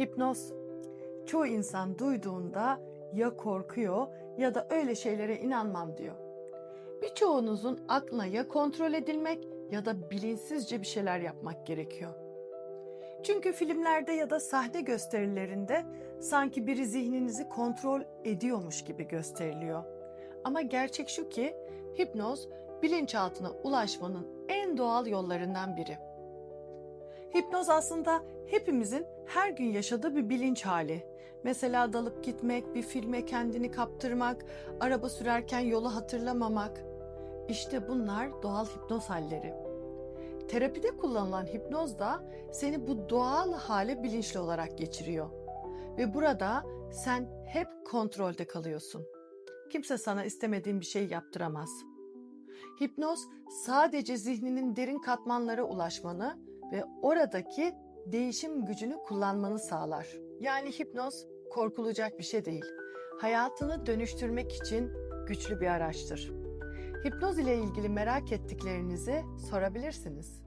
Hipnoz. Çoğu insan duyduğunda ya korkuyor ya da öyle şeylere inanmam diyor. Birçoğunuzun aklına ya kontrol edilmek ya da bilinçsizce bir şeyler yapmak gerekiyor. Çünkü filmlerde ya da sahne gösterilerinde sanki biri zihninizi kontrol ediyormuş gibi gösteriliyor. Ama gerçek şu ki hipnoz bilinçaltına ulaşmanın en doğal yollarından biri. Hipnoz aslında hepimizin her gün yaşadığı bir bilinç hali. Mesela dalıp gitmek, bir filme kendini kaptırmak, araba sürerken yolu hatırlamamak. İşte bunlar doğal hipnoz halleri. Terapide kullanılan hipnoz da seni bu doğal hale bilinçli olarak geçiriyor. Ve burada sen hep kontrolde kalıyorsun. Kimse sana istemediğin bir şey yaptıramaz. Hipnoz sadece zihninin derin katmanlara ulaşmanı ve oradaki değişim gücünü kullanmanı sağlar. Yani hipnoz korkulacak bir şey değil. Hayatını dönüştürmek için güçlü bir araçtır. Hipnoz ile ilgili merak ettiklerinizi sorabilirsiniz.